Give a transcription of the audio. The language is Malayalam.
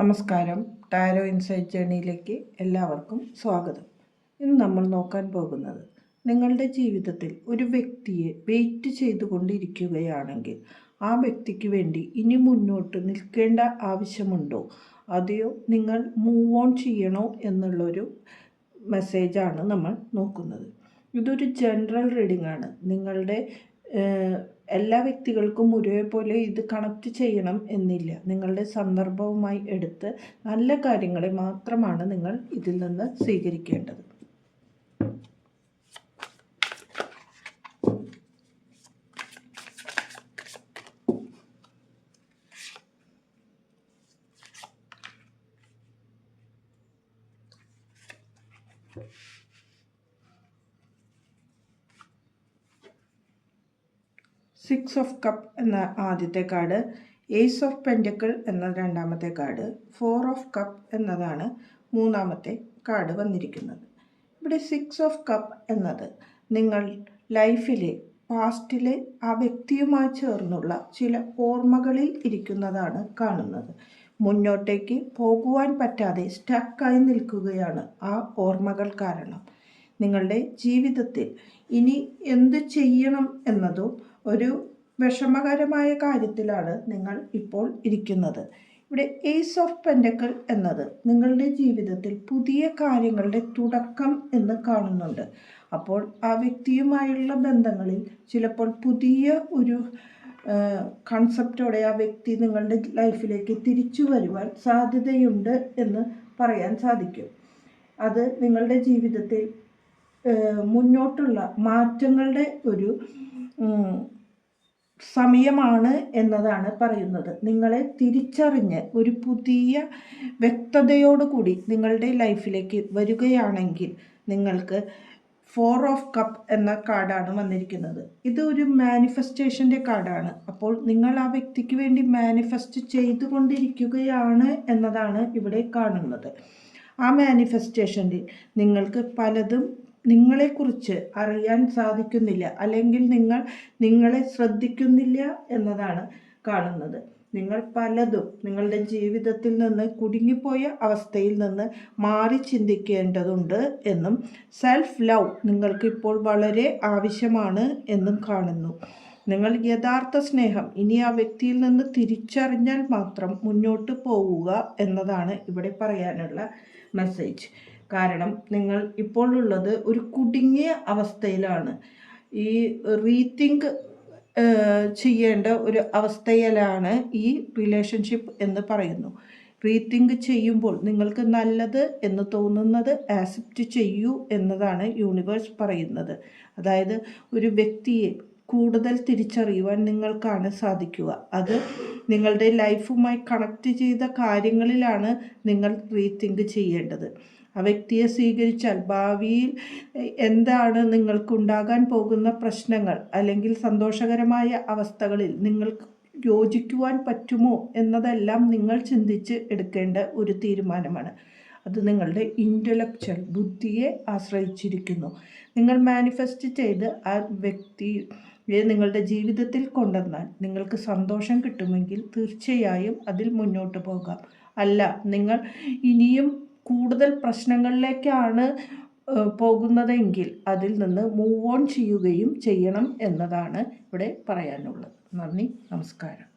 നമസ്കാരം. ടാരോ ഇൻസൈറ്റ് ജേണിയിലേക്ക് എല്ലാവർക്കും സ്വാഗതം. ഇന്ന് നമ്മൾ നോക്കാൻ പോകുന്നത് നിങ്ങളുടെ ജീവിതത്തിൽ ഒരു വ്യക്തിയെ വെയിറ്റ് ചെയ്തുകൊണ്ടിരിക്കുകയാണെങ്കിൽ ആ വ്യക്തിക്ക് വേണ്ടി ഇനി മുന്നോട്ട് നിൽക്കേണ്ട ആവശ്യമുണ്ടോ? അതെയോ നിങ്ങൾ മൂവ് ഓൺ ചെയ്യണോ എന്നുള്ളൊരു മെസ്സേജാണ് നമ്മൾ നോക്കുന്നത്. ഇതൊരു ജനറൽ റീഡിംഗ് ആണ്. നിങ്ങളുടെ എല്ലാ വ്യക്തികൾക്കും ഒരേപോലെ ഇത് കണക്ട് ചെയ്യണം എന്നില്ല. നിങ്ങളുടെ സന്ദർഭവുമായി എടുത്ത് നല്ല കാര്യങ്ങളെ മാത്രമാണ് നിങ്ങൾ ഇതിൽ നിന്ന് സ്വീകരിക്കേണ്ടത്. സിക്സ് ഓഫ് കപ്പ് എന്ന ആദ്യത്തെ കാർഡ് ഏസ് ഓഫ് പെന്റക്കിൾ എന്ന രണ്ടാമത്തെ കാർഡ് ഫോർ ഓഫ് കപ്പ് എന്നതാണ് മൂന്നാമത്തെ കാർഡ് വന്നിരിക്കുന്നത്. ഇവിടെ സിക്സ് ഓഫ് കപ്പ് എന്നത് നിങ്ങൾ ലൈഫിലെ പാസ്റ്റിലെ ആ വ്യക്തിയുമായി ചേർന്നുള്ള ചില ഓർമ്മകളിൽ ഇരിക്കുന്നതാണ് കാണുന്നത്. മുന്നോട്ടേക്ക് പോകുവാൻ പറ്റാതെ സ്റ്റക്കായി നിൽക്കുകയാണ് ആ ഓർമ്മകൾ കാരണം. നിങ്ങളുടെ ജീവിതത്തിൽ ഇനി എന്ത് ചെയ്യണം എന്നതും ഒരു വിഷമകരമായ കാര്യത്തിലാണ് നിങ്ങൾ ഇപ്പോൾ ഇരിക്കുന്നത്. ഇവിടെ ഏസ് ഓഫ് പെൻഡക്കിൾ എന്നത് നിങ്ങളുടെ ജീവിതത്തിൽ പുതിയ കാര്യങ്ങളുടെ തുടക്കം എന്ന് കാണുന്നുണ്ട്. അപ്പോൾ ആ വ്യക്തിയുമായുള്ള ബന്ധങ്ങളിൽ ചിലപ്പോൾ പുതിയ ഒരു കൺസെപ്റ്റോടെ ആ വ്യക്തി നിങ്ങളുടെ ലൈഫിലേക്ക് തിരിച്ചു വരുവാൻ സാധ്യതയുണ്ട് എന്ന് പറയാൻ സാധിക്കും. അത് നിങ്ങളുടെ ജീവിതത്തിൽ മുന്നോട്ടുള്ള മാറ്റങ്ങളുടെ ഒരു സമയമാണ് എന്നതാണ് പറയുന്നത്. നിങ്ങളെ തിരിച്ചറിഞ്ഞ് ഒരു പുതിയ വ്യക്തതയോടുകൂടി നിങ്ങളുടെ ലൈഫിലേക്ക് വരികയാണെങ്കിൽ നിങ്ങൾക്ക് ഫോർ ഓഫ് കപ്പ് എന്ന കാർഡാണ് വന്നിരിക്കുന്നത്. ഇത് ഒരു മാനിഫെസ്റ്റേഷന്റെ കാർഡാണ്. അപ്പോൾ നിങ്ങൾ ആ വ്യക്തിക്ക് വേണ്ടി മാനിഫെസ്റ്റ് ചെയ്തുകൊണ്ടിരിക്കുകയാണ് എന്നതാണ് ഇവിടെ കാണുന്നത്. ആ മാനിഫെസ്റ്റേഷനിൽ നിങ്ങൾക്ക് പലതും നിങ്ങളെക്കുറിച്ച് അറിയാൻ സാധിക്കുന്നില്ല അല്ലെങ്കിൽ നിങ്ങൾ നിങ്ങളെ ശ്രദ്ധിക്കുന്നില്ല എന്നതാണ് കാണുന്നത്. നിങ്ങൾ പലതും നിങ്ങളുടെ ജീവിതത്തിൽ നിന്ന് കുടുങ്ങിപ്പോയ അവസ്ഥയിൽ നിന്ന് മാറി ചിന്തിക്കേണ്ടതുണ്ട് എന്നും സെൽഫ് ലവ് നിങ്ങൾക്ക് ഇപ്പോൾ വളരെ ആവശ്യമാണ് എന്നും കാണുന്നു. നിങ്ങൾ യഥാർത്ഥ സ്നേഹം ഇനി ആ വ്യക്തിയിൽ നിന്ന് തിരിച്ചറിഞ്ഞാൽ മാത്രം മുന്നോട്ട് പോവുക എന്നതാണ് ഇവിടെ പറയാനുള്ള മെസ്സേജ് കാരണം നിങ്ങൾ ഇപ്പോൾ ഉള്ളത് ഒരു കുടുങ്ങിയ അവസ്ഥയിലാണ്. ഈ റീതിങ്ക് ചെയ്യേണ്ട ഒരു അവസ്ഥയിലാണ് ഈ റിലേഷൻഷിപ്പ് എന്ന് പറയുന്നു. റീതിങ്ക് ചെയ്യുമ്പോൾ നിങ്ങൾക്ക് നല്ലത് എന്ന് തോന്നുന്നത് ആക്സെപ്റ്റ് ചെയ്യൂ എന്നതാണ് യൂണിവേഴ്സ് പറയുന്നത്. അതായത് ഒരു വ്യക്തിയെ കൂടുതൽ തിരിച്ചറിയുവാൻ നിങ്ങൾക്കാണ് സാധിക്കുക. അത് നിങ്ങളുടെ ലൈഫുമായി കണക്റ്റ് ചെയ്ത കാര്യങ്ങളിലാണ് നിങ്ങൾ റീതിങ്ക് ചെയ്യേണ്ടത്. ആ വ്യക്തിയെ സ്വീകരിച്ചാൽ ഭാവിയിൽ എന്താണ് നിങ്ങൾക്കുണ്ടാകാൻ പോകുന്ന പ്രശ്നങ്ങൾ അല്ലെങ്കിൽ സന്തോഷകരമായ അവസ്ഥകളിൽ നിങ്ങൾക്ക് യോജിക്കുവാൻ പറ്റുമോ എന്നതെല്ലാം നിങ്ങൾ ചിന്തിച്ച് എടുക്കേണ്ട ഒരു തീരുമാനമാണ്. അത് നിങ്ങളുടെ ഇന്റലക്ച്വൽ ബുദ്ധിയെ ആശ്രയിച്ചിരിക്കുന്നു. നിങ്ങൾ മാനിഫെസ്റ്റ് ചെയ്ത് ആ വ്യക്തിയെ നിങ്ങളുടെ ജീവിതത്തിൽ കൊണ്ടുവന്നാൽ നിങ്ങൾക്ക് സന്തോഷം കിട്ടുമെങ്കിൽ തീർച്ചയായും അതിൽ മുന്നോട്ട് പോകാം. അല്ല നിങ്ങൾ ഇനിയും കൂടുതൽ പ്രശ്നങ്ങളിലേക്കാണ് പോകുന്നതെങ്കിൽ അതിൽ നിന്ന് മൂവ് ഓൺ ചെയ്യുകയും ചെയ്യണം എന്നതാണ് ഇവിടെ പറയാനുള്ളത്. നന്ദി നമസ്കാരം.